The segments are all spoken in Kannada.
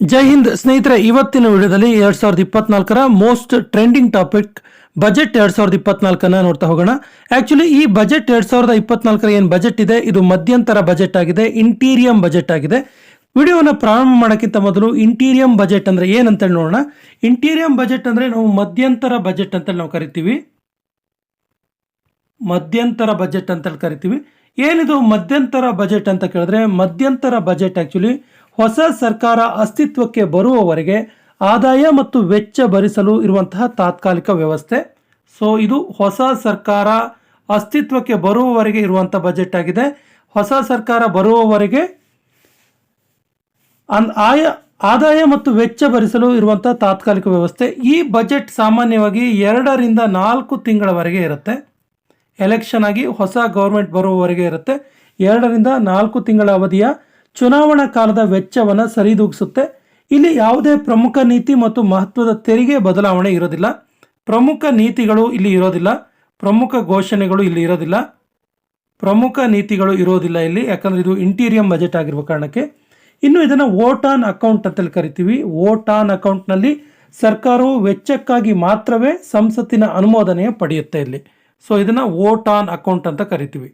ಜೈ ಹಿಂದ್ ಸ್ನೇಹಿತರೆ, ಇವತ್ತಿನ ವಿಡಿಯೋದಲ್ಲಿ ಎರಡ್ ಸಾವಿರದ ಇಪ್ಪತ್ನಾಲ್ಕರ ಮೋಸ್ಟ್ ಟ್ರೆಂಡಿಂಗ್ ಟಾಪಿಕ್ ಬಜೆಟ್ ಎರಡ್ ಸಾವಿರದ ಇಪ್ಪತ್ನಾಲ್ಕನ್ನ ನೋಡ್ತಾ ಹೋಗೋಣ. ಆಕ್ಚುಲಿ ಈ ಬಜೆಟ್ ಎರಡ್ ಸಾವಿರದ ಇಪ್ಪತ್ನಾಲ್ಕರ ಏನು ಬಜೆಟ್ ಇದೆ? ಇದು ಮಧ್ಯಂತರ ಬಜೆಟ್ ಆಗಿದೆ, ಇಂಟೀರಿಯಂ ಬಜೆಟ್ ಆಗಿದೆ. ವಿಡಿಯೋನ ಪ್ರಾರಂಭ ಮಾಡೋಕ್ಕಿಂತ ಮೊದಲು ಇಂಟೀರಿಯಂ ಬಜೆಟ್ ಅಂದ್ರೆ ಏನಂತೇಳಿ ನೋಡೋಣ. ಇಂಟೀರಿಯಂ ಬಜೆಟ್ ಅಂದ್ರೆ ನಾವು ಮಧ್ಯಂತರ ಬಜೆಟ್ ಅಂತೇಳಿ ನಾವು ಕರಿತೀವಿ. ಮಧ್ಯಂತರ ಬಜೆಟ್ ಅಂತೇಳಿ ಕರಿತೀವಿ. ಏನಿದು ಮಧ್ಯಂತರ ಬಜೆಟ್ ಅಂತ ಕೇಳಿದ್ರೆ ಮಧ್ಯಂತರ ಬಜೆಟ್ ಆಕ್ಚುಲಿ ಹೊಸ ಸರ್ಕಾರ ಅಸ್ತಿತ್ವಕ್ಕೆ ಬರುವವರೆಗೆ ಆದಾಯ ಮತ್ತು ವೆಚ್ಚ ಭರಿಸಲು ಇರುವಂತಹ ತಾತ್ಕಾಲಿಕ ವ್ಯವಸ್ಥೆ. ಸೊ ಇದು ಹೊಸ ಸರ್ಕಾರ ಅಸ್ತಿತ್ವಕ್ಕೆ ಬರುವವರೆಗೆ ಇರುವಂಥ ಬಜೆಟ್ ಆಗಿದೆ. ಹೊಸ ಸರ್ಕಾರ ಬರುವವರೆಗೆ ಅನ್ ಆಯ, ಆದಾಯ ಮತ್ತು ವೆಚ್ಚ ಭರಿಸಲು ಇರುವಂಥ ತಾತ್ಕಾಲಿಕ ವ್ಯವಸ್ಥೆ. ಈ ಬಜೆಟ್ ಸಾಮಾನ್ಯವಾಗಿ ಎರಡರಿಂದ ನಾಲ್ಕು ತಿಂಗಳವರೆಗೆ ಇರುತ್ತೆ. ಎಲೆಕ್ಷನ್ ಆಗಿ ಹೊಸ ಗೌರ್ಮೆಂಟ್ ಬರುವವರೆಗೆ ಇರುತ್ತೆ. ಎರಡರಿಂದ ನಾಲ್ಕು ತಿಂಗಳ ಅವಧಿಯ ಚುನಾವಣಾ ಕಾಲದ ವೆಚ್ಚವನ್ನು ಸರಿದೂಗಿಸುತ್ತೆ. ಇಲ್ಲಿ ಯಾವುದೇ ಪ್ರಮುಖ ನೀತಿ ಮತ್ತು ಮಹತ್ವದ ತೆರಿಗೆ ಬದಲಾವಣೆ ಇರೋದಿಲ್ಲ. ಪ್ರಮುಖ ನೀತಿಗಳು ಇಲ್ಲಿ ಇರೋದಿಲ್ಲ. ಪ್ರಮುಖ ಘೋಷಣೆಗಳು ಇಲ್ಲಿ ಇರೋದಿಲ್ಲ. ಪ್ರಮುಖ ನೀತಿಗಳು ಇರೋದಿಲ್ಲ ಇಲ್ಲಿ. ಯಾಕಂದ್ರೆ ಇದು ಇಂಟೀರಿಯಂ ಬಜೆಟ್ ಆಗಿರುವ ಕಾರಣಕ್ಕೆ. ಇನ್ನು ಇದನ್ನು ವೋಟ್ ಆನ್ ಅಕೌಂಟ್ ಅಂತೇಳಿ ಕರಿತೀವಿ. ವೋಟ್ ಆನ್ ಅಕೌಂಟ್ನಲ್ಲಿ ಸರ್ಕಾರವು ವೆಚ್ಚಕ್ಕಾಗಿ ಮಾತ್ರವೇ ಸಂಸತ್ತಿನ ಅನುಮೋದನೆ ಪಡೆಯುತ್ತೆ ಇಲ್ಲಿ. ಸೊ ಇದನ್ನು ವೋಟ್ ಆನ್ ಅಕೌಂಟ್ ಅಂತ ಕರಿತೀವಿ.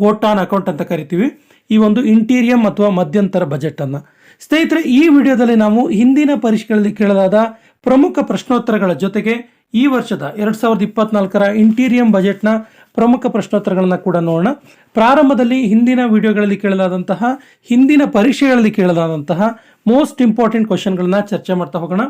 ವೋಟ್ ಆನ್ ಅಕೌಂಟ್ ಅಂತ ಕರಿತೀವಿ. ಈ ಒಂದು ಇಂಟೀರಿಯಂ ಅಥವಾ ಮಧ್ಯಂತರ ಬಜೆಟ್ ಅನ್ನ. ಸ್ನೇಹಿತರೆ, ಈ ವಿಡಿಯೋದಲ್ಲಿ ನಾವು ಹಿಂದಿನ ಪರೀಕ್ಷೆಗಳಲ್ಲಿ ಕೇಳಲಾದ ಪ್ರಮುಖ ಪ್ರಶ್ನೋತ್ತರಗಳ ಜೊತೆಗೆ ಈ ವರ್ಷದ ಎರಡು ಸಾವಿರದ ಇಪ್ಪತ್ನಾಲ್ಕರ ಇಂಟೀರಿಯಂ ಬಜೆಟ್ನ ಪ್ರಮುಖ ಪ್ರಶ್ನೋತ್ತರಗಳನ್ನು ಕೂಡ ನೋಡೋಣ. ಪ್ರಾರಂಭದಲ್ಲಿ ಹಿಂದಿನ ವಿಡಿಯೋಗಳಲ್ಲಿ ಕೇಳಲಾದಂತಹ, ಹಿಂದಿನ ಪರೀಕ್ಷೆಗಳಲ್ಲಿ ಕೇಳಲಾದಂತಹ ಮೋಸ್ಟ್ ಇಂಪಾರ್ಟೆಂಟ್ ಕ್ವಶನ್ಗಳನ್ನ ಚರ್ಚೆ ಮಾಡ್ತಾ ಹೋಗೋಣ.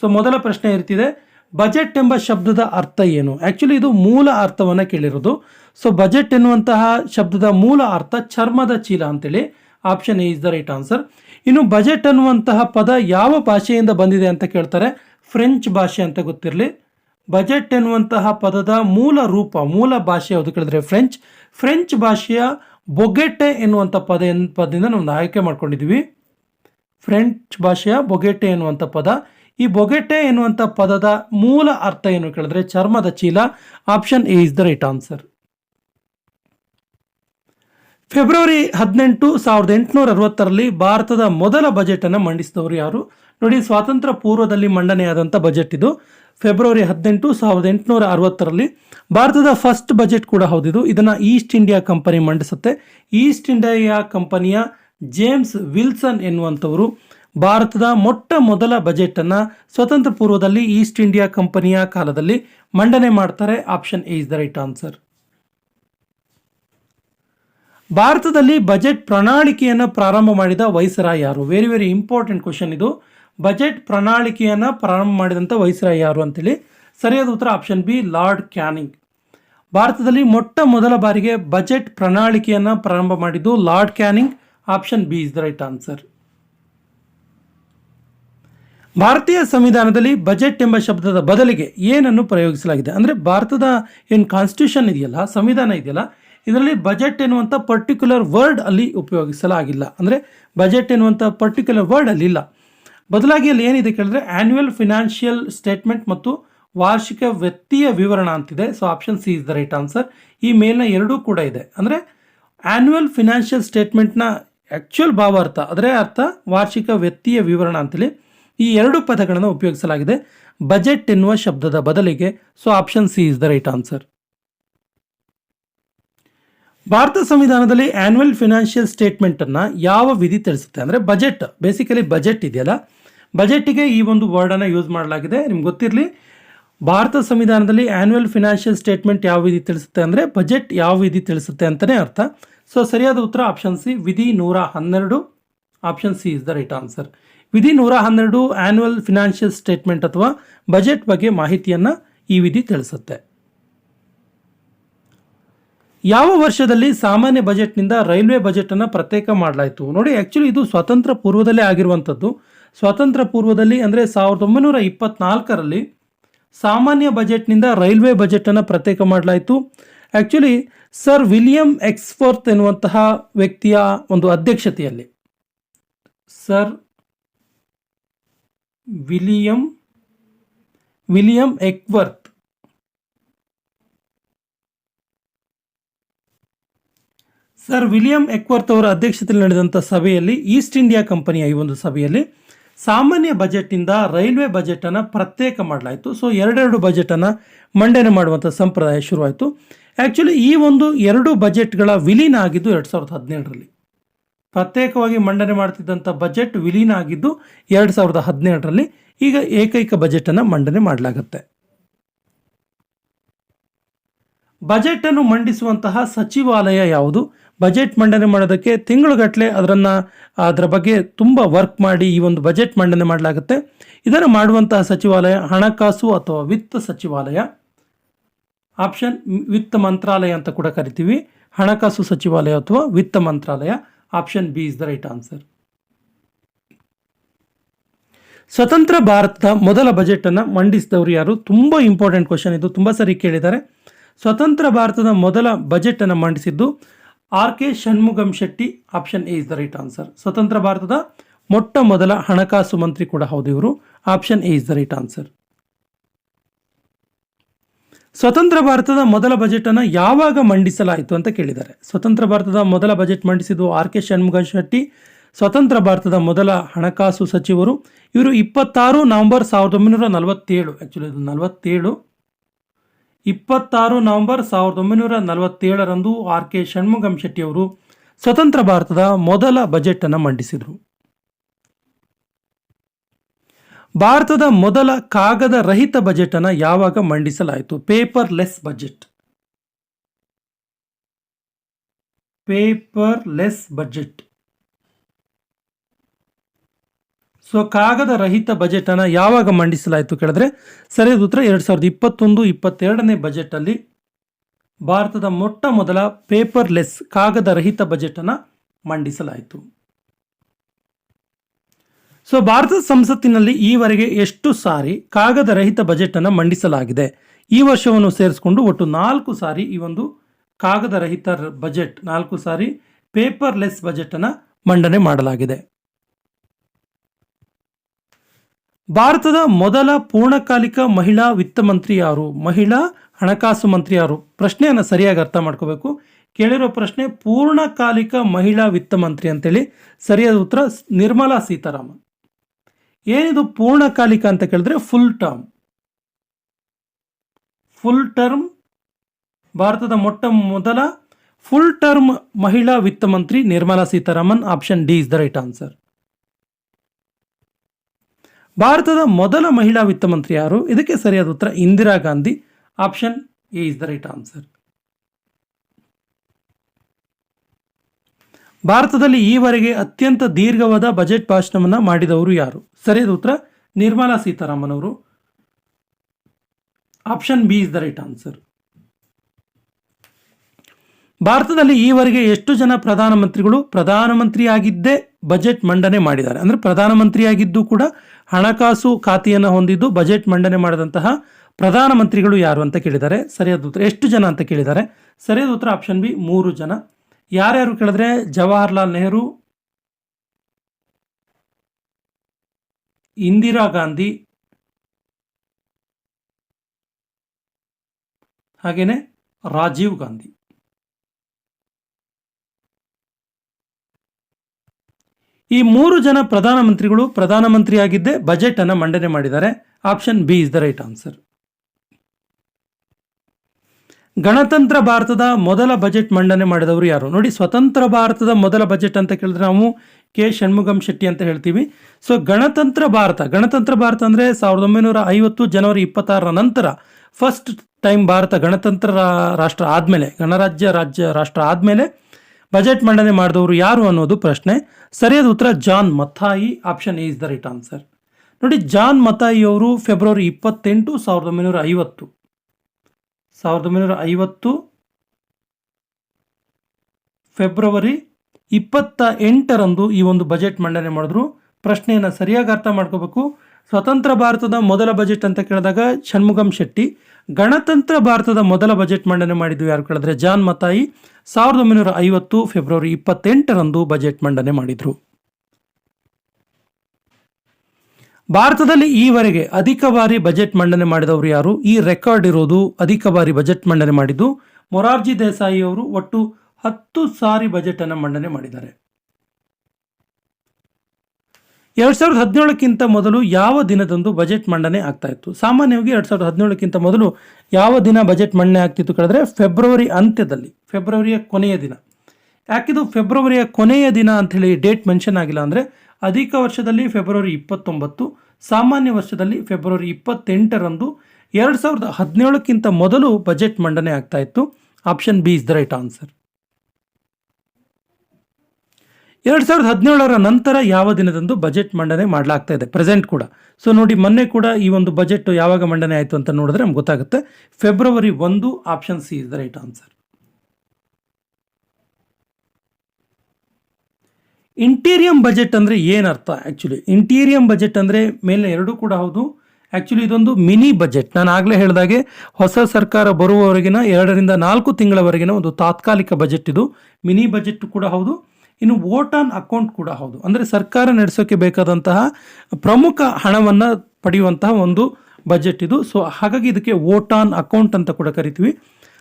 ಸೊ ಮೊದಲ ಪ್ರಶ್ನೆ ಇರ್ತಿದೆ ಬಜೆಟ್ ಎಂಬ ಶಬ್ದದ ಅರ್ಥ ಏನು? ಆ್ಯಕ್ಚುಲಿ ಇದು ಮೂಲ ಅರ್ಥವನ್ನ ಕೇಳಿರೋದು. ಸೊ ಬಜೆಟ್ ಎನ್ನುವಂತಹ ಶಬ್ದದ ಮೂಲ ಅರ್ಥ ಚರ್ಮದ ಚೀಲ ಅಂತೇಳಿ option A is the right answer ಇನ್ನು ಬಜೆಟ್ ಅನ್ನುವಂತಹ ಪದ ಯಾವ ಭಾಷೆಯಿಂದ ಬಂದಿದೆ ಅಂತ ಕೇಳ್ತಾರೆ. ಫ್ರೆಂಚ್ ಭಾಷೆ ಅಂತ ಗೊತ್ತಿರಲಿ. ಬಜೆಟ್ ಎನ್ನುವಂತಹ ಪದದ ಮೂಲ ರೂಪ, ಮೂಲ ಭಾಷೆ ಯಾವುದು ಕೇಳಿದ್ರೆ ಫ್ರೆಂಚ್ ಫ್ರೆಂಚ್ ಭಾಷೆಯ ಬೊಗೆಟೆ ಎನ್ನುವಂಥ ಪದ ಎನ್, ಪದದಿಂದ ನಾವು ಆಯ್ಕೆ ಮಾಡ್ಕೊಂಡಿದ್ದೀವಿ ಫ್ರೆಂಚ್ ಭಾಷೆಯ ಬೊಗೆಟೆ ಎನ್ನುವಂಥ ಪದ. ಈ ಬೊಗೆಟೆ ಎನ್ನುವಂಥ ಪದದ ಮೂಲ ಅರ್ಥ ಏನು ಕೇಳಿದ್ರೆ ಚರ್ಮದ ಚೀಲ. Option A is the right answer February ಹದಿನೆಂಟು ಸಾವಿರದ ಎಂಟುನೂರ ಅರವತ್ತರಲ್ಲಿ ಭಾರತದ ಮೊದಲ ಬಜೆಟ್ ಅನ್ನು ಮಂಡಿಸಿದವರು ಯಾರು? ನೋಡಿ, ಸ್ವಾತಂತ್ರ್ಯ ಪೂರ್ವದಲ್ಲಿ ಮಂಡನೆಯಾದಂಥ ಬಜೆಟ್ ಇದು. ಫೆಬ್ರವರಿ ಹದಿನೆಂಟು ಸಾವಿರದ ಎಂಟುನೂರ ಅರವತ್ತರಲ್ಲಿ ಭಾರತದ ಫಸ್ಟ್ ಬಜೆಟ್ ಕೂಡ ಹೌದಿದು ಇದನ್ನು ಈಸ್ಟ್ ಇಂಡಿಯಾ ಕಂಪನಿ ಮಂಡಿಸುತ್ತೆ. ಈಸ್ಟ್ ಇಂಡಿಯಾ ಕಂಪನಿಯ ಜೇಮ್ಸ್ ವಿಲ್ಸನ್ ಎನ್ನುವಂಥವರು ಭಾರತದ ಮೊಟ್ಟ ಮೊದಲ ಬಜೆಟನ್ನು ಸ್ವತಂತ್ರ ಪೂರ್ವದಲ್ಲಿ ಈಸ್ಟ್ ಇಂಡಿಯಾ ಕಂಪನಿಯ ಕಾಲದಲ್ಲಿ ಮಂಡನೆ ಮಾಡ್ತಾರೆ. Option A is the right answer. ಭಾರತದಲ್ಲಿ ಬಜೆಟ್ ಪ್ರಣಾಳಿಕೆಯನ್ನು ಪ್ರಾರಂಭ ಮಾಡಿದ ವೈಸರಾಯ್ ಯಾರು? ವೆರಿ ವೆರಿ ಇಂಪಾರ್ಟೆಂಟ್ ಕ್ವಶನ್ ಇದು. ಬಜೆಟ್ ಪ್ರಣಾಳಿಕೆಯನ್ನು ಪ್ರಾರಂಭ ಮಾಡಿದಂಥ ವೈಸರಾಯ್ ಯಾರು ಅಂತೇಳಿ? ಸರಿಯಾದ ಉತ್ತರ ಆಪ್ಷನ್ ಬಿ ಲಾರ್ಡ್ ಕ್ಯಾನಿಂಗ್ ಭಾರತದಲ್ಲಿ ಮೊಟ್ಟ ಮೊದಲ ಬಾರಿಗೆ ಬಜೆಟ್ ಪ್ರಣಾಳಿಕೆಯನ್ನು ಪ್ರಾರಂಭ ಮಾಡಿದ್ದು Lord Canning option B is the right answer ಭಾರತೀಯ ಸಂವಿಧಾನದಲ್ಲಿ ಬಜೆಟ್ ಎಂಬ ಶಬ್ದದ ಬದಲಿಗೆ ಏನನ್ನು ಪ್ರಯೋಗಿಸಲಾಗಿದೆ? ಅಂದರೆ ಭಾರತದ ಏನು ಕಾನ್ಸ್ಟಿಟ್ಯೂಷನ್ ಇದೆಯಲ್ಲ, ಸಂವಿಧಾನ ಇದೆಯಲ್ಲ ಇದರಲ್ಲಿ ಬಜೆಟ್ ಎನ್ನುವಂಥ ಪರ್ಟಿಕ್ಯುಲರ್ ವರ್ಡ್ ಅಲ್ಲಿ ಉಪಯೋಗಿಸಲಾಗಿಲ್ಲ. ಅಂದರೆ ಬಜೆಟ್ ಎನ್ನುವಂಥ ಪರ್ಟಿಕ್ಯುಲರ್ ವರ್ಡ್ ಅಲ್ಲಿ ಇಲ್ಲ. ಬದಲಾಗಿ ಅಲ್ಲಿ ಏನಿದೆ ಕೇಳಿದ್ರೆ ಆನ್ಯುವಲ್ ಫಿನಾನ್ಷಿಯಲ್ ಸ್ಟೇಟ್ಮೆಂಟ್ ಮತ್ತು ವಾರ್ಷಿಕ ವ್ಯಕ್ತಿಯ ವಿವರಣ ಅಂತಿದೆ. So option C is the right answer ಈ ಮೇಲಿನ ಎರಡೂ ಕೂಡ ಇದೆ. ಅಂದರೆ ಆನ್ಯುವಲ್ ಫಿನಾನ್ಷಿಯಲ್ ಸ್ಟೇಟ್ಮೆಂಟ್ನ ಆ್ಯಕ್ಚುಯಲ್ ಭಾವಾರ್ಥ ಅದರ ಅರ್ಥ ವಾರ್ಷಿಕ ವ್ಯಕ್ತಿಯ ವಿವರಣ ಅಂತೇಳಿ. ಈ ಎರಡು ಪದಗಳನ್ನು ಉಪಯೋಗಿಸಲಾಗಿದೆ. ಬಜೆಟ್ ಎನ್ನುವ ಶಬ್ದದ ಬದಲಿಗೆ. So option C is the right answer Bharat ಸಂವಿಧಾನದಲ್ಲಿ ಆನ್ಯುವಲ್ ಫಿನಾನ್ಷಿಯಲ್ ಸ್ಟೇಟ್ಮೆಂಟನ್ನು ಯಾವ ವಿಧಿ ತಿಳಿಸುತ್ತೆ ಅಂದರೆ ಬಜೆಟ್ ಬೇಸಿಕಲಿ ಬಜೆಟ್ ಇದೆಯಲ್ಲ. ಬಜೆಟ್ಟಿಗೆ ಈ ಒಂದು ವರ್ಡನ್ನು ಯೂಸ್ ಮಾಡಲಾಗಿದೆ. ನಿಮ್ಗೆ ಗೊತ್ತಿರಲಿ, ಭಾರತ ಸಂವಿಧಾನದಲ್ಲಿ ಆನ್ಯುವಲ್ ಫಿನಾನ್ಷಿಯಲ್ ಸ್ಟೇಟ್ಮೆಂಟ್ ಯಾವ ವಿಧಿ ತಿಳಿಸುತ್ತೆ ಅಂದರೆ ಬಜೆಟ್ ಯಾವ ವಿಧಿ ತಿಳಿಸುತ್ತೆ ಅಂತಲೇ ಅರ್ಥ. ಸೊ ಸರಿಯಾದ ಉತ್ತರ ಆಪ್ಷನ್ ಸಿ ವಿಧಿ ನೂರ ಹನ್ನೆರಡು. Option C is the right answer ವಿಧಿ ನೂರ ಹನ್ನೆರಡು ಆನ್ಯುವಲ್ ಫಿನಾನ್ಷಿಯಲ್ ಸ್ಟೇಟ್ಮೆಂಟ್ ಅಥವಾ ಬಜೆಟ್ ಬಗ್ಗೆ ಮಾಹಿತಿಯನ್ನು ಈ ವಿಧಿ ತಿಳಿಸುತ್ತೆ. ಯಾವ ವರ್ಷದಲ್ಲಿ ಸಾಮಾನ್ಯ ಬಜೆಟ್ನಿಂದ ರೈಲ್ವೆ ಬಜೆಟನ್ನು ಪ್ರತ್ಯೇಕ ಮಾಡಲಾಯಿತು? ನೋಡಿ ಆ್ಯಕ್ಚುಲಿ ಇದು ಸ್ವಾತಂತ್ರ್ಯ ಪೂರ್ವದಲ್ಲೇ ಆಗಿರುವಂಥದ್ದು. ಸ್ವಾತಂತ್ರ್ಯ ಪೂರ್ವದಲ್ಲಿ ಅಂದರೆ ಸಾವಿರದ ಒಂಬೈನೂರ ಇಪ್ಪತ್ನಾಲ್ಕರಲ್ಲಿ ಸಾಮಾನ್ಯ ಬಜೆಟ್ನಿಂದ ರೈಲ್ವೆ ಬಜೆಟನ್ನು ಪ್ರತ್ಯೇಕ ಮಾಡಲಾಯಿತು. ಆ್ಯಕ್ಚುಲಿ ಸರ್ ವಿಲಿಯಂ ಎಕ್ಸ್ಫೋರ್ತ್ ಎನ್ನುವಂತಹ ವ್ಯಕ್ತಿಯ ಒಂದು ಅಧ್ಯಕ್ಷತೆಯಲ್ಲಿ sir William William Acworth sir, William Acworth ಅವರ ಅಧ್ಯಕ್ಷತೆಯಲ್ಲಿ ನಡೆದಂಥ ಸಭೆಯಲ್ಲಿ ಈಸ್ಟ್ ಇಂಡಿಯಾ ಕಂಪನಿಯ ಈ ಒಂದು ಸಭೆಯಲ್ಲಿ ಸಾಮಾನ್ಯ ಬಜೆಟ್ನಿಂದ ರೈಲ್ವೆ ಬಜೆಟನ್ನು ಪ್ರತ್ಯೇಕ ಮಾಡಲಾಯಿತು. ಸೊ, ಎರಡೆರಡು ಬಜೆಟನ್ನು ಮಂಡನೆ ಮಾಡುವಂಥ ಸಂಪ್ರದಾಯ ಶುರುವಾಯಿತು. ಆ್ಯಕ್ಚುಲಿ ಈ ಒಂದು ಎರಡು ಬಜೆಟ್ಗಳ ವಿಲೀನ ಆಗಿದ್ದು ಎರಡು ಸಾವಿರದ ಹದಿನೇಳರಲ್ಲಿ. ಪ್ರತ್ಯೇಕವಾಗಿ ಮಂಡನೆ ಮಾಡ್ತಿದ್ದಂಥ ಬಜೆಟ್ ವಿಲೀನ ಆಗಿದ್ದು ಎರಡು ಸಾವಿರದ ಹದಿನೇಳರಲ್ಲಿ ಈಗ ಏಕೈಕ ಬಜೆಟನ್ನು ಮಂಡನೆ ಮಾಡಲಾಗುತ್ತೆ. ಬಜೆಟ್ ಅನ್ನು ಮಂಡಿಸುವಂತಹ ಸಚಿವಾಲಯ ಯಾವುದು? ಬಜೆಟ್ ಮಂಡನೆ ಮಾಡೋದಕ್ಕೆ ತಿಂಗಳುಗಟ್ಟಲೆ ಅದರನ್ನು, ಅದರ ಬಗ್ಗೆ ತುಂಬ ವರ್ಕ್ ಮಾಡಿ ಈ ಒಂದು ಬಜೆಟ್ ಮಂಡನೆ ಮಾಡಲಾಗುತ್ತೆ. ಇದನ್ನು ಮಾಡುವಂತಹ ಸಚಿವಾಲಯ ಹಣಕಾಸು ಅಥವಾ ವಿತ್ತ ಸಚಿವಾಲಯ ಆಪ್ಷನ್ ವಿತ್ತ ಮಂತ್ರಾಲಯ ಅಂತ ಕೂಡ ಕರಿತೀವಿ. ಹಣಕಾಸು ಸಚಿವಾಲಯ ಅಥವಾ ವಿತ್ತ ಮಂತ್ರಾಲಯ option B is the right answer ಸ್ವತಂತ್ರ ಭಾರತದ ಮೊದಲ ಬಜೆಟ್ ಅನ್ನು ಮಂಡಿಸಿದವರು ಯಾರು? ತುಂಬ ಇಂಪಾರ್ಟೆಂಟ್ ಕ್ವಶನ್ ಇದು, ತುಂಬ ಸರಿ ಕೇಳಿದ್ದಾರೆ. ಸ್ವತಂತ್ರ ಭಾರತದ ಮೊದಲ ಬಜೆಟ್ ಅನ್ನು ಮಂಡಿಸಿದ್ದು R K Shanmugham Shetty option A is the right answer. ಸ್ವತಂತ್ರ ಭಾರತದ ಮೊಟ್ಟ ಮೊದಲ ಹಣಕಾಸು ಮಂತ್ರಿ ಕೂಡ ಹೌದು ಇವರು. Option A is the right answer. ಸ್ವತಂತ್ರ ಭಾರತದ ಮೊದಲ ಬಜೆಟ್ ಅನ್ನು ಯಾವಾಗ ಮಂಡಿಸಲಾಯಿತು ಅಂತ ಕೇಳಿದ್ದಾರೆ. ಸ್ವತಂತ್ರ ಭಾರತದ ಮೊದಲ ಬಜೆಟ್ ಮಂಡಿಸಿದ್ದು ಆರ್ ಕೆ ಷಣ್ಮುಗ ಶೆಟ್ಟಿ, ಸ್ವತಂತ್ರ ಭಾರತದ ಮೊದಲ ಹಣಕಾಸು ಸಚಿವರು ಇವರು ಇಪ್ಪತ್ತಾರು ನವೆಂಬರ್ ಸಾವಿರದ ಒಂಬೈನೂರ ನಲವತ್ತೇಳು. ಆ್ಯಕ್ಚುಲಿ ಇದು ನಲವತ್ತೇಳು ಇಪ್ಪತ್ತಾರು ನವೆಂಬರ್ ಸಾವಿರದ ಒಂಬೈನೂರ ನಲವತ್ತೇಳರಂದು ಆರ್ ಕೆ ಷಣ್ಮುಗಂ ಶೆಟ್ಟಿ ಅವರು ಸ್ವತಂತ್ರ ಭಾರತದ ಮೊದಲ ಬಜೆಟ್ ಅನ್ನು ಮಂಡಿಸಿದರು. ಭಾರತದ ಮೊದಲ ಕಾಗದ ರಹಿತ ಬಜೆಟ್ ಅನ್ನು ಯಾವಾಗ ಮಂಡಿಸಲಾಯಿತು? Paperless budget. Paperless budget. So ಕಾಗದ ರಹಿತ ಬಜೆಟ್ ಅನ್ನು ಯಾವಾಗ ಮಂಡಿಸಲಾಯಿತು ಕೇಳಿದ್ರೆ, ಸರಿಯಾದ ಉತ್ತರ ಎರಡು ಸಾವಿರದ ಇಪ್ಪತ್ತೊಂದು, ಇಪ್ಪತ್ತೆರಡನೇ ಬಜೆಟಲ್ಲಿ ಭಾರತದ ಮೊಟ್ಟ ಮೊದಲ ಪೇಪರ್ ಲೆಸ್ ಕಾಗದ ರಹಿತ ಬಜೆಟ್ ಅನ್ನು ಮಂಡಿಸಲಾಯಿತು. ಸೊ ಭಾರತದ ಸಂಸತ್ತಿನಲ್ಲಿ ಈವರೆಗೆ ಎಷ್ಟು ಸಾರಿ ಕಾಗದ ರಹಿತ ಬಜೆಟ್ ಅನ್ನು ಮಂಡಿಸಲಾಗಿದೆ? ಈ ವರ್ಷವನ್ನು ಸೇರಿಸಿಕೊಂಡು ಒಟ್ಟು ನಾಲ್ಕು ಸಾರಿ ಈ ಒಂದು ಕಾಗದ ರಹಿತ ಬಜೆಟ್, ನಾಲ್ಕು ಸಾರಿ ಪೇಪರ್ಲೆಸ್ ಬಜೆಟನ್ನು ಮಂಡನೆ ಮಾಡಲಾಗಿದೆ. ಭಾರತದ ಮೊದಲ ಪೂರ್ಣಕಾಲಿಕ ಮಹಿಳಾ ವಿತ್ತ ಮಂತ್ರಿ ಯಾರು? ಮಹಿಳಾ ಹಣಕಾಸು ಮಂತ್ರಿ ಯಾರು? ಪ್ರಶ್ನೆಯನ್ನು ಸರಿಯಾಗಿ ಅರ್ಥ ಮಾಡ್ಕೋಬೇಕು. ಕೇಳಿರೋ ಪ್ರಶ್ನೆ, ಪೂರ್ಣಕಾಲಿಕ ಮಹಿಳಾ ವಿತ್ತ ಮಂತ್ರಿ ಅಂತೇಳಿ ಸರಿಯಾದ ಉತ್ತರ ನಿರ್ಮಲಾ ಸೀತಾರಾಮನ್. ಏನಿದು ಪೂರ್ಣಕಾಲಿಕ ಅಂತ ಕೇಳಿದ್ರೆ ಫುಲ್ ಟರ್ಮ್ ಫುಲ್ ಟರ್ಮ್ ಭಾರತದ ಮೊಟ್ಟ ಮೊದಲ ಫುಲ್ ಟರ್ಮ್ ಮಹಿಳಾ ವಿತ್ತ ಮಂತ್ರಿ Nirmala Sitharaman option D is the right answer ಭಾರತದ ಮೊದಲ ಮಹಿಳಾ ವಿತ್ತ ಮಂತ್ರಿ ಯಾರು? ಇದಕ್ಕೆ ಸರಿಯಾದ ಉತ್ತರ Indira Gandhi. Option A is the right answer. ಭಾರತದಲ್ಲಿ ಈವರೆಗೆ ಅತ್ಯಂತ ದೀರ್ಘವಾದ ಬಜೆಟ್ ಭಾಷಣವನ್ನು ಮಾಡಿದವರು ಯಾರು? ಸರಿಯಾದ ಉತ್ತರ ನಿರ್ಮಲಾ ಸೀತಾರಾಮನ್ ಅವರು option B is the right answer. ಭಾರತದಲ್ಲಿ ಈವರೆಗೆ ಎಷ್ಟು ಜನ ಪ್ರಧಾನಮಂತ್ರಿಗಳು ಪ್ರಧಾನಮಂತ್ರಿಯಾಗಿದ್ದೇ ಬಜೆಟ್ ಮಂಡನೆ ಮಾಡಿದ್ದಾರೆ. ಅಂದರೆ ಪ್ರಧಾನಮಂತ್ರಿಯಾಗಿದ್ದು ಕೂಡ ಹಣಕಾಸು ಖಾತೆಯನ್ನು ಹೊಂದಿದ್ದು ಬಜೆಟ್ ಮಂಡನೆ ಮಾಡಿದಂತಹ ಪ್ರಧಾನಮಂತ್ರಿಗಳು ಯಾರು ಅಂತ ಕೇಳಿದ್ದಾರೆ. ಸರಿಯಾದ ಉತ್ತರ ಎಷ್ಟು ಜನ ಅಂತ ಕೇಳಿದ್ದಾರೆ. ಸರಿಯಾದ ಉತ್ತರ ಆಪ್ಷನ್ ಬಿ ಮೂರು ಜನ. ಯಾರ್ಯಾರು ಕೇಳಿದ್ರೆ ಜವಾಹರ್ಲಾಲ್ ನೆಹರು, ಇಂದಿರಾ ಗಾಂಧಿ ಹಾಗೆಯೇ ರಾಜೀವ್ ಗಾಂಧಿ. ಈ ಮೂರು ಜನ ಪ್ರಧಾನಮಂತ್ರಿಗಳು ಪ್ರಧಾನಮಂತ್ರಿಯಾಗಿದ್ದೇ ಬಜೆಟ್ ಅನ್ನು ಮಂಡನೆ ಮಾಡಿದ್ದಾರೆ. Option B is the right answer ಗಣತಂತ್ರ ಭಾರತದ ಮೊದಲ ಬಜೆಟ್ ಮಂಡನೆ ಮಾಡಿದವರು ಯಾರು? ನೋಡಿ, ಸ್ವತಂತ್ರ ಭಾರತದ ಮೊದಲ ಬಜೆಟ್ ಅಂತ ಕೇಳಿದ್ರೆ ನಾವು ಕೆ ಷಣ್ಮುಗಂ ಶೆಟ್ಟಿ ಅಂತ ಹೇಳ್ತೀವಿ. ಸೊ ಗಣತಂತ್ರ ಭಾರತ ಗಣತಂತ್ರ ಭಾರತ ಅಂದರೆ ಸಾವಿರದ ಒಂಬೈನೂರ ಐವತ್ತು ಜನವರಿ ಇಪ್ಪತ್ತಾರರ ನಂತರ ಫಸ್ಟ್ ಟೈಮ್ ಭಾರತ ಗಣತಂತ್ರ ರಾಷ್ಟ್ರ ಆದಮೇಲೆ, ಗಣರಾಜ್ಯ ರಾಜ್ಯ ರಾಷ್ಟ್ರ ಆದಮೇಲೆ ಬಜೆಟ್ ಮಂಡನೆ ಮಾಡಿದವರು ಯಾರು ಅನ್ನೋದು ಪ್ರಶ್ನೆ. ಸರಿಯಾದ ಉತ್ತರ John Mathai, option A is the right answer. ನೋಡಿ, ಜಾನ್ ಮಥಾಯಿ ಅವರು ಫೆಬ್ರವರಿ ಇಪ್ಪತ್ತೆಂಟು, ಸಾವಿರದ ಒಂಬೈನೂರ ಐವತ್ತು. ಸಾವಿರದ ಒಂಬೈನೂರ ಐವತ್ತು ಫೆಬ್ರವರಿ ಇಪ್ಪತ್ತ ಎಂಟರಂದು ಈ ಒಂದು ಬಜೆಟ್ ಮಂಡನೆ ಮಾಡಿದ್ರು. ಪ್ರಶ್ನೆಯನ್ನು ಸರಿಯಾಗಿ ಅರ್ಥ ಮಾಡ್ಕೋಬೇಕು. ಸ್ವತಂತ್ರ ಭಾರತದ ಮೊದಲ ಬಜೆಟ್ ಅಂತ ಕೇಳಿದಾಗ ಷಣ್ಮುಗಂ ಶೆಟ್ಟಿ ಗಣತಂತ್ರ ಭಾರತದ ಮೊದಲ ಬಜೆಟ್ ಮಂಡನೆ ಮಾಡಿದ್ದು ಯಾರು ಕೇಳಿದ್ರೆ ಜಾನ್ ಮತಾಯಿ. ಸಾವಿರದ ಒಂಬೈನೂರ ಐವತ್ತು ಫೆಬ್ರವರಿ ಇಪ್ಪತ್ತೆಂಟರಂದು ಬಜೆಟ್ ಮಂಡನೆ ಮಾಡಿದರು. ಭಾರತದಲ್ಲಿ ಈವರೆಗೆ ಅಧಿಕ ಬಾರಿ ಬಜೆಟ್ ಮಂಡನೆ ಮಾಡಿದವರು ಯಾರು? ಈ ರೆಕಾರ್ಡ್ ಇರೋದು ಅಧಿಕ ಬಾರಿ ಬಜೆಟ್ ಮಂಡನೆ ಮಾಡಿದ್ದು ಮೊರಾರ್ಜಿ ದೇಸಾಯಿ ಅವರು ಒಟ್ಟು ಹತ್ತು ಸಾರಿ ಬಜೆಟನ್ನು ಮಂಡನೆ ಮಾಡಿದ್ದಾರೆ. ಎರಡು ಸಾವಿರದ ಹದಿನೇಳಕ್ಕಿಂತ ಮೊದಲು ಯಾವ ದಿನದಂದು ಬಜೆಟ್ ಮಂಡನೆ ಆಗ್ತಾ ಇತ್ತು? ಸಾಮಾನ್ಯವಾಗಿ ಎರಡು ಸಾವಿರದ ಹದಿನೇಳಕ್ಕಿಂತ ಮೊದಲು ಯಾವ ದಿನ ಬಜೆಟ್ ಮಂಡನೆ ಆಗ್ತಿತ್ತು ಕೇಳಿದ್ರೆ ಫೆಬ್ರವರಿ ಅಂತ್ಯದಲ್ಲಿ, ಫೆಬ್ರವರಿಯ ಕೊನೆಯ ದಿನ. ಯಾಕಿದು ಫೆಬ್ರವರಿಯ ಕೊನೆಯ ದಿನ ಅಂಥೇಳಿ ಡೇಟ್ ಮೆನ್ಷನ್ ಆಗಿಲ್ಲ ಅಂದರೆ ಅಧಿಕ ವರ್ಷದಲ್ಲಿ ಫೆಬ್ರವರಿ ಇಪ್ಪತ್ತೊಂಬತ್ತು, ಸಾಮಾನ್ಯ ವರ್ಷದಲ್ಲಿ ಫೆಬ್ರವರಿ ಇಪ್ಪತ್ತೆಂಟರಂದು ಎರಡು ಸಾವಿರದ ಹದಿನೇಳಕ್ಕಿಂತ ಮೊದಲು ಬಜೆಟ್ ಮಂಡನೆ ಆಗ್ತಾ ಇತ್ತು. Option B is the right answer. ಎರಡು ಸಾವಿರದ ಹದಿನೇಳರ ನಂತರ ಯಾವ ದಿನದಂದು ಬಜೆಟ್ ಮಂಡನೆ ಮಾಡಲಾಗ್ತಾ ಇದೆ? ಪ್ರೆಸೆಂಟ್ ಕೂಡ. ಸೊ ನೋಡಿ, ಮೊನ್ನೆ ಕೂಡ ಈ ಒಂದು ಬಜೆಟ್ ಯಾವಾಗ ಮಂಡನೆ ಆಯಿತು ಅಂತ ನೋಡಿದ್ರೆ ನಮ್ಗೆ ಗೊತ್ತಾಗುತ್ತೆ. ಫೆಬ್ರವರಿ ಒಂದು option C is the right answer interim budget ಅಂದರೆ ಏನರ್ಥ ಆ್ಯಕ್ಚುಲಿ ಇಂಟೀರಿಯಂ ಬಜೆಟ್ ಅಂದರೆ ಮೇಲೆ ಎರಡೂ ಕೂಡ ಹೌದು. ಆ್ಯಕ್ಚುಲಿ ಇದೊಂದು ಮಿನಿ ಬಜೆಟ್ ನಾನು ಆಗಲೇ ಹೇಳಿದಾಗೆ ಹೊಸ ಸರ್ಕಾರ ಬರುವವರೆಗಿನ ಎರಡರಿಂದ ನಾಲ್ಕು ತಿಂಗಳವರೆಗಿನ ಒಂದು ತಾತ್ಕಾಲಿಕ ಬಜೆಟ್ ಇದು. ಮಿನಿ ಬಜೆಟ್ ಕೂಡ ಹೌದು. ಇನ್ನು ವೋಟ್ ಆನ್ ಅಕೌಂಟ್ ಕೂಡ ಹೌದು. ಅಂದರೆ ಸರ್ಕಾರ ನಡೆಸೋಕ್ಕೆ ಬೇಕಾದಂತಹ ಪ್ರಮುಖ ಹಣವನ್ನು ಪಡೆಯುವಂತಹ ಒಂದು ಬಜೆಟ್ ಇದು. ಸೊ ಹಾಗಾಗಿ ಇದಕ್ಕೆ ವೋಟ್ ಆನ್ ಅಕೌಂಟ್ ಅಂತ ಕೂಡ ಕರಿತೀವಿ.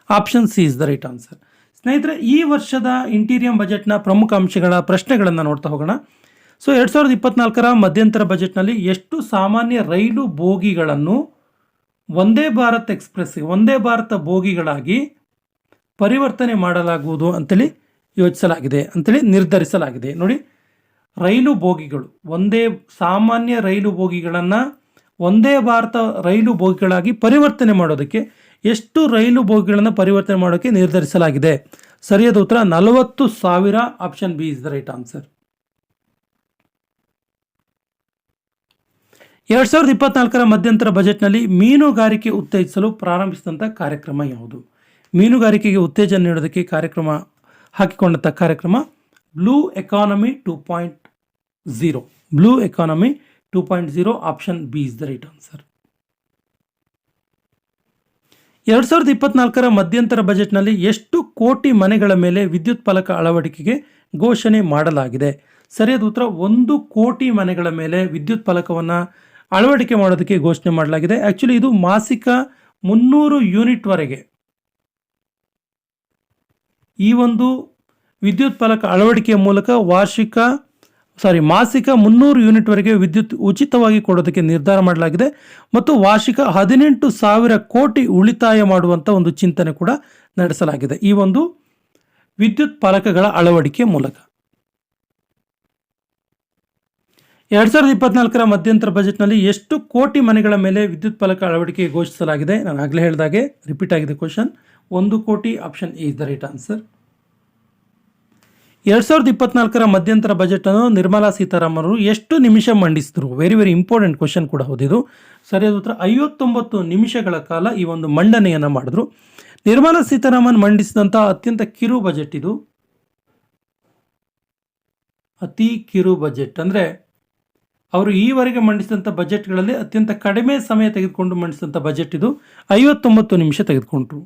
Option C is the right answer ಸ್ನೇಹಿತರೆ, ಈ ವರ್ಷದ ಇಂಟೀರಿಯಂ ಬಜೆಟ್ನ ಪ್ರಮುಖ ಅಂಶಗಳ ಪ್ರಶ್ನೆಗಳನ್ನು ನೋಡ್ತಾ ಹೋಗೋಣ. ಸೊ ಎರಡು ಸಾವಿರದ ಇಪ್ಪತ್ನಾಲ್ಕರ ಮಧ್ಯಂತರ ಬಜೆಟ್ನಲ್ಲಿ ಎಷ್ಟು ಸಾಮಾನ್ಯ ರೈಲು ಬೋಗಿಗಳನ್ನು ಒಂದೇ ಭಾರತ್ ಎಕ್ಸ್ಪ್ರೆಸ್ ಒಂದೇ ಭಾರತ ಬೋಗಿಗಳಾಗಿ ಪರಿವರ್ತನೆ ಮಾಡಲಾಗುವುದು ಅಂತೇಳಿ ಯೋಚಿಸಲಾಗಿದೆ ಅಂತೇಳಿ ನಿರ್ಧರಿಸಲಾಗಿದೆ. ನೋಡಿ, ರೈಲು ಬೋಗಿಗಳು, ಒಂದೇ ಸಾಮಾನ್ಯ ರೈಲು ಬೋಗಿಗಳನ್ನು ಒಂದೇ ಭಾರತ ರೈಲು ಬೋಗಿಗಳಾಗಿ ಪರಿವರ್ತನೆ ಮಾಡೋದಕ್ಕೆ ಎಷ್ಟು ರೈಲು ಬೋಗಿಗಳನ್ನು ಪರಿವರ್ತನೆ ಮಾಡೋಕ್ಕೆ ನಿರ್ಧರಿಸಲಾಗಿದೆ? ಸರಿಯಾದ ಉತ್ತರ, ನಲವತ್ತು ಸಾವಿರ option B is the right answer. ಎರಡು ಸಾವಿರದ ಇಪ್ಪತ್ನಾಲ್ಕರ ಮಧ್ಯಂತರ ಬಜೆಟ್ನಲ್ಲಿ ಮೀನುಗಾರಿಕೆ ಉತ್ತೇಜಿಸಲು ಪ್ರಾರಂಭಿಸಿದಂಥ ಕಾರ್ಯಕ್ರಮ ಯಾವುದು? ಮೀನುಗಾರಿಕೆಗೆ ಉತ್ತೇಜನ ನೀಡೋದಕ್ಕೆ ಕಾರ್ಯಕ್ರಮ ಹಾಕಿಕೊಂಡಂಥ ಕಾರ್ಯಕ್ರಮ blue economy two point zero. Blue economy two point zero option B is the right answer. ಎರಡು ಸಾವಿರದ ಇಪ್ಪತ್ನಾಲ್ಕರ ಮಧ್ಯಂತರ ಬಜೆಟ್ನಲ್ಲಿ ಎಷ್ಟು ಕೋಟಿ ಮನೆಗಳ ಮೇಲೆ ವಿದ್ಯುತ್ ಫಲಕ ಅಳವಡಿಕೆಗೆ ಘೋಷಣೆ ಮಾಡಲಾಗಿದೆ? ಸರಿಯಾದ ಉತ್ತರ, ಒಂದು ಕೋಟಿ ಮನೆಗಳ ಮೇಲೆ ವಿದ್ಯುತ್ ಫಲಕವನ್ನು ಅಳವಡಿಕೆ ಮಾಡೋದಕ್ಕೆ ಘೋಷಣೆ ಮಾಡಲಾಗಿದೆ. ಆ್ಯಕ್ಚುಲಿ ಇದು ಮಾಸಿಕ ಮುನ್ನೂರು ಯೂನಿಟ್ವರೆಗೆ ಈ ಒಂದು ವಿದ್ಯುತ್ ಫಲಕ ಅಳವಡಿಕೆಯ ಮೂಲಕ ವಾರ್ಷಿಕ ಸಾರಿ ಮಾಸಿಕ ಮುನ್ನೂರು ಯೂನಿಟ್ವರೆಗೆ ವಿದ್ಯುತ್ ಉಚಿತವಾಗಿ ಕೊಡೋದಕ್ಕೆ ನಿರ್ಧಾರ ಮಾಡಲಾಗಿದೆ ಮತ್ತು ವಾರ್ಷಿಕ ಹದಿನೆಂಟು ಸಾವಿರ ಕೋಟಿ ಉಳಿತಾಯ ಮಾಡುವಂಥ ಒಂದು ಚಿಂತನೆ ಕೂಡ ನಡೆಸಲಾಗಿದೆ ಈ ಒಂದು ವಿದ್ಯುತ್ ಫಲಕಗಳ ಅಳವಡಿಕೆ ಮೂಲಕ. ಎರಡು ಸಾವಿರದ ಇಪ್ಪತ್ನಾಲ್ಕರ ಮಧ್ಯಂತರ ಬಜೆಟ್ನಲ್ಲಿ ಎಷ್ಟು ಕೋಟಿ ಮನೆಗಳ ಮೇಲೆ ವಿದ್ಯುತ್ ಫಲಕ ಅಳವಡಿಕೆ ಘೋಷಿಸಲಾಗಿದೆ? ನಾನು ಆಗಲೇ ಹೇಳಿದಾಗೆ ರಿಪೀಟ್ ಆಗಿದೆ ಕ್ವಶನ್ ಒಂದು crore option is the right answer ಎರಡು ಸಾವಿರದ ಇಪ್ಪತ್ನಾಲ್ಕರ ಮಧ್ಯಂತರ ಬಜೆಟನ್ನು ನಿರ್ಮಲಾ ಸೀತಾರಾಮನ್ ಅವರು ಎಷ್ಟು ನಿಮಿಷ ಮಂಡಿಸಿದ್ರು? ವೆರಿ ವೆರಿ ಇಂಪಾರ್ಟೆಂಟ್ ಕ್ವಶನ್ ಕೂಡ ಹೌದಿದು ಸರಿಯಾದ ಉತ್ತರ, ಐವತ್ತೊಂಬತ್ತು ನಿಮಿಷಗಳ ಕಾಲ ಈ ಒಂದು ಮಂಡನೆಯನ್ನು ಮಾಡಿದ್ರು. ನಿರ್ಮಲಾ ಸೀತಾರಾಮನ್ ಮಂಡಿಸಿದಂಥ ಅತ್ಯಂತ ಕಿರು ಬಜೆಟ್ ಇದು. ಅತಿ ಕಿರು ಬಜೆಟ್ ಅಂದರೆ ಅವರು ಈವರೆಗೆ ಮಂಡಿಸಿದಂಥ ಬಜೆಟ್ಗಳಲ್ಲಿ ಅತ್ಯಂತ ಕಡಿಮೆ ಸಮಯ ತೆಗೆದುಕೊಂಡು ಮಂಡಿಸಿದಂಥ ಬಜೆಟ್ ಇದು. ಐವತ್ತೊಂಬತ್ತು ನಿಮಿಷ ತೆಗೆದುಕೊಂಡ್ರು.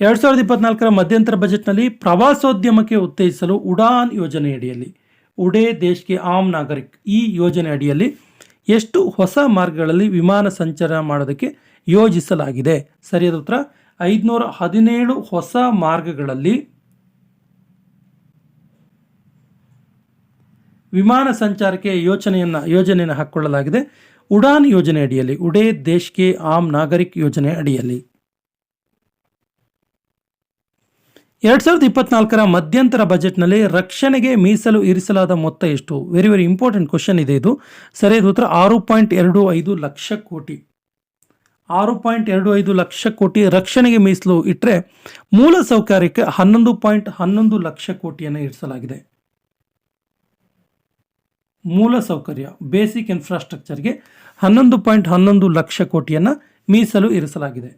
ಎರಡು ಸಾವಿರದ ಇಪ್ಪತ್ನಾಲ್ಕರ ಮಧ್ಯಂತರ ಬಜೆಟ್ನಲ್ಲಿ ಪ್ರವಾಸೋದ್ಯಮಕ್ಕೆ ಉತ್ತೇಜಿಸಲು ಉಡಾನ್ ಯೋಜನೆಯಡಿಯಲ್ಲಿ ಉಡೇ ದೇಶ್ಗೆ ಆಮ್ ನಾಗರಿಕ್ ಈ ಯೋಜನೆ ಅಡಿಯಲ್ಲಿ ಎಷ್ಟು ಹೊಸ ಮಾರ್ಗಗಳಲ್ಲಿ ವಿಮಾನ ಸಂಚಾರ ಮಾಡೋದಕ್ಕೆ ಯೋಜಿಸಲಾಗಿದೆ. ಸರಿಯಾದ ಉತ್ತರ, ಐದುನೂರ ಹದಿನೇಳು ಹೊಸ ಮಾರ್ಗಗಳಲ್ಲಿ ವಿಮಾನ ಸಂಚಾರಕ್ಕೆ ಯೋಚನೆಯನ್ನು, ಯೋಜನೆಯನ್ನು ಹಾಕಿಕೊಳ್ಳಲಾಗಿದೆ. ಉಡಾನ್ ಯೋಜನೆ ಅಡಿಯಲ್ಲಿ, ಉಡೇ ದೇಶ್ಗೆ ಆಮ್ ನಾಗರಿಕ್ ಯೋಜನೆ ಅಡಿಯಲ್ಲಿ. ಎರಡು ಸಾವಿರದ ಇಪ್ಪತ್ನಾಲ್ಕರ ಮಧ್ಯಂತರ ಬಜೆಟ್ನಲ್ಲಿ ರಕ್ಷಣೆಗೆ ಮೀಸಲು ಇರಿಸಲಾದ ಮೊತ್ತ ಎಷ್ಟು? ವೆರಿ ವೆರಿ ಇಂಪಾರ್ಟೆಂಟ್ ಕ್ವಶನ್ ಇದೆ ಇದು. ಸರಿಯಾದ ಉತ್ತರ, ಆರು ಪಾಯಿಂಟ್ ಎರಡು ಐದು ಲಕ್ಷ ಕೋಟಿ. ಆರು ಪಾಯಿಂಟ್ ಎರಡು ಐದು ಲಕ್ಷ ಕೋಟಿ ರಕ್ಷಣೆಗೆ ಮೀಸಲು ಇಟ್ಟರೆ ಮೂಲ ಸೌಕರ್ಯಕ್ಕೆ ಹನ್ನೊಂದು ಪಾಯಿಂಟ್ ಹನ್ನೊಂದು ಲಕ್ಷ ಕೋಟಿಯನ್ನು ಇರಿಸಲಾಗಿದೆ. ಮೂಲ ಸೌಕರ್ಯ ಬೇಸಿಕ್ ಇನ್ಫ್ರಾಸ್ಟ್ರಕ್ಚರ್ಗೆ ಹನ್ನೊಂದು ಪಾಯಿಂಟ್ ಹನ್ನೊಂದು ಲಕ್ಷ ಕೋಟಿಯನ್ನು ಮೀಸಲು ಇರಿಸಲಾಗಿದೆ.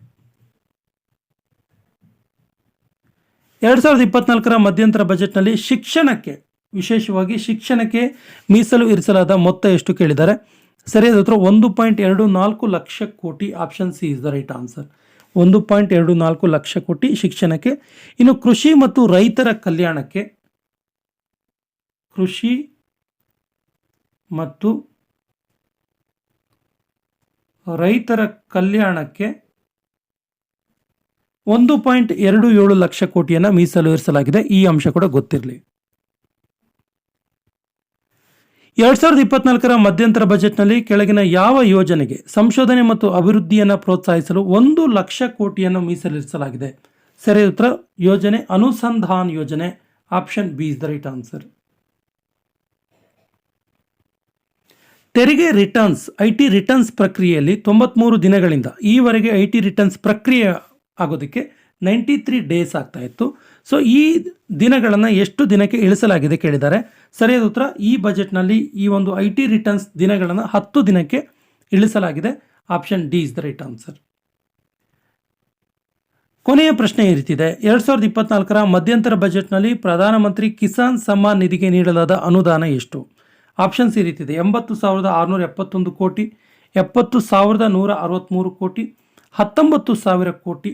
ಎರಡು ಸಾವಿರದ ಇಪ್ಪತ್ನಾಲ್ಕರ ಮಧ್ಯಂತರ ಬಜೆಟ್ನಲ್ಲಿ ಶಿಕ್ಷಣಕ್ಕೆ, ವಿಶೇಷವಾಗಿ ಶಿಕ್ಷಣಕ್ಕೆ ಮೀಸಲು ಇರಿಸಲಾದ ಮೊತ್ತ ಎಷ್ಟು ಕೇಳಿದ್ದಾರೆ ಸರಿಯಾದ ಉತ್ತರ ಒಂದು ಪಾಯಿಂಟ್ ಎರಡು ನಾಲ್ಕು lakh crore option C is the right answer ಒಂದು ಪಾಯಿಂಟ್ ಎರಡು ನಾಲ್ಕು ಲಕ್ಷ ಕೋಟಿ ಶಿಕ್ಷಣಕ್ಕೆ, ಇನ್ನು ಕೃಷಿ ಮತ್ತು ರೈತರ ಕಲ್ಯಾಣಕ್ಕೆ, ಕೃಷಿ ಮತ್ತು ರೈತರ ಕಲ್ಯಾಣಕ್ಕೆ ಒಂದು ಪಾಯಿಂಟ್ ಎರಡು ಏಳು ಲಕ್ಷ ಕೋಟಿಯನ್ನು ಮೀಸಲು ಇರಿಸಲಾಗಿದೆ ಈ ಅಂಶ ಕೂಡ ಗೊತ್ತಿರಲಿ. ಎರಡ್ ಸಾವಿರದ ಇಪ್ಪತ್ನಾಲ್ಕರ ಮಧ್ಯಂತರ ಬಜೆಟ್ನಲ್ಲಿ ಕೆಳಗಿನ ಯಾವ ಯೋಜನೆಗೆ ಸಂಶೋಧನೆ ಮತ್ತು ಅಭಿವೃದ್ಧಿಯನ್ನು ಪ್ರೋತ್ಸಾಹಿಸಲು ಒಂದು ಲಕ್ಷ ಕೋಟಿಯನ್ನು ಮೀಸಲಿರಿಸಲಾಗಿದೆ ಸರಿ ಉತ್ತರ, ಯೋಜನೆ ಅನುಸಂಧಾನ್ ಯೋಜನೆ. Option B is the right answer. ತೆರಿಗೆ ರಿಟರ್ನ್ಸ್, ಐ ಟಿ ರಿಟರ್ನ್ಸ್ ಪ್ರಕ್ರಿಯೆಯಲ್ಲಿ ತೊಂಬತ್ಮೂರು ದಿನಗಳಿಂದ ಈವರೆಗೆ ಐ ಟಿ ರಿಟರ್ನ್ಸ್ ಪ್ರಕ್ರಿಯೆ ಆಗೋದಕ್ಕೆ ನೈಂಟಿ ತ್ರೀ ಡೇಸ್ ಆಗ್ತಾ ಇತ್ತು. ಸೊ ಈ ದಿನಗಳನ್ನು ಎಷ್ಟು ದಿನಕ್ಕೆ ಇಳಿಸಲಾಗಿದೆ ಕೇಳಿದ್ದಾರೆ. ಸರಿಯಾದ ಉತ್ತರ, ಈ ಬಜೆಟ್ನಲ್ಲಿ ಈ ಒಂದು ಐ ಟಿ ರಿಟರ್ನ್ಸ್ ದಿನಗಳನ್ನು ಹತ್ತು ದಿನಕ್ಕೆ ಇಳಿಸಲಾಗಿದೆ. Option D is the right answer ಕೊನೆಯ ಪ್ರಶ್ನೆ ಈ ಎರಡು ಸಾವಿರದ ಇಪ್ಪತ್ನಾಲ್ಕರ ಮಧ್ಯಂತರ ಬಜೆಟ್ನಲ್ಲಿ ಪ್ರಧಾನಮಂತ್ರಿ ಕಿಸಾನ್ ಸಮ್ಮಾನ್ ನಿಧಿಗೆ ನೀಡಲಾದ ಅನುದಾನ ಎಷ್ಟು? ಆಪ್ಷನ್ಸ್ ಈ ಎಂಬತ್ತು ಸಾವಿರದ ಆರುನೂರ ಎಪ್ಪತ್ತೊಂದು ಕೋಟಿ, ಎಪ್ಪತ್ತು ಸಾವಿರದ ನೂರ ಅರವತ್ತ್ಮೂರು ಕೋಟಿ, ಹತ್ತೊಂಬತ್ತು ಸಾವಿರ ಕೋಟಿ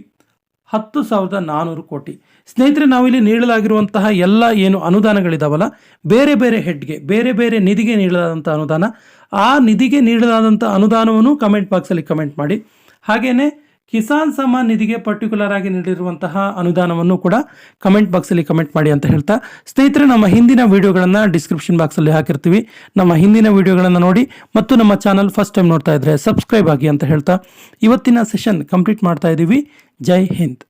ಹತ್ತು ಸಾವಿರದ ನಾನ್ನೂರು ಕೋಟಿ. ಸ್ನೇಹಿತರೆ, ನಾವಿಲ್ಲಿ ನೀಡಲಾಗಿರುವಂತಹ ಎಲ್ಲ ಏನು ಅನುದಾನಗಳಿದಾವಲ್ಲ, ಬೇರೆ ಬೇರೆ ಹೆಡ್ಗೆ, ಬೇರೆ ಬೇರೆ ನಿಧಿಗೆ ನೀಡಲಾದಂಥ ಅನುದಾನ, ಆ ನಿಧಿಗೆ ನೀಡಲಾದಂಥ ಅನುದಾನವನ್ನು ಕಮೆಂಟ್ ಬಾಕ್ಸಲ್ಲಿ ಕಮೆಂಟ್ ಮಾಡಿ. ಹಾಗೆಯೇ ಕಿಸಾನ್ ಸಮ್ಮಾನ್ ನಿಧಿಗೆ ಪರ್ಟಿಕ್ಯುಲರ್ ಆಗಿ ನೀಡಿರುವಂತಹ ಅನುದಾನವನ್ನು ಕೂಡ ಕಮೆಂಟ್ ಬಾಕ್ಸಲ್ಲಿ ಕಮೆಂಟ್ ಮಾಡಿ ಅಂತ ಹೇಳ್ತಾ, ಸ್ನೇಹಿತರೆ, ನಮ್ಮ ಹಿಂದಿನ ವಿಡಿಯೋಗಳನ್ನು ಡಿಸ್ಕ್ರಿಪ್ಷನ್ ಬಾಕ್ಸಲ್ಲಿ ಹಾಕಿರ್ತೀವಿ. ನಮ್ಮ ಹಿಂದಿನ ವಿಡಿಯೋಗಳನ್ನು ನೋಡಿ ಮತ್ತು ನಮ್ಮ ಚಾನಲ್ ಫಸ್ಟ್ ಟೈಮ್ ನೋಡ್ತಾ ಇದ್ರೆ ಸಬ್ಸ್ಕ್ರೈಬ್ ಆಗಿ ಅಂತ ಹೇಳ್ತಾ, ಇವತ್ತಿನ ಸೆಷನ್ ಕಂಪ್ಲೀಟ್ ಮಾಡ್ತಾ ಇದ್ದೀವಿ ಜೈ ಹಿಂದ್.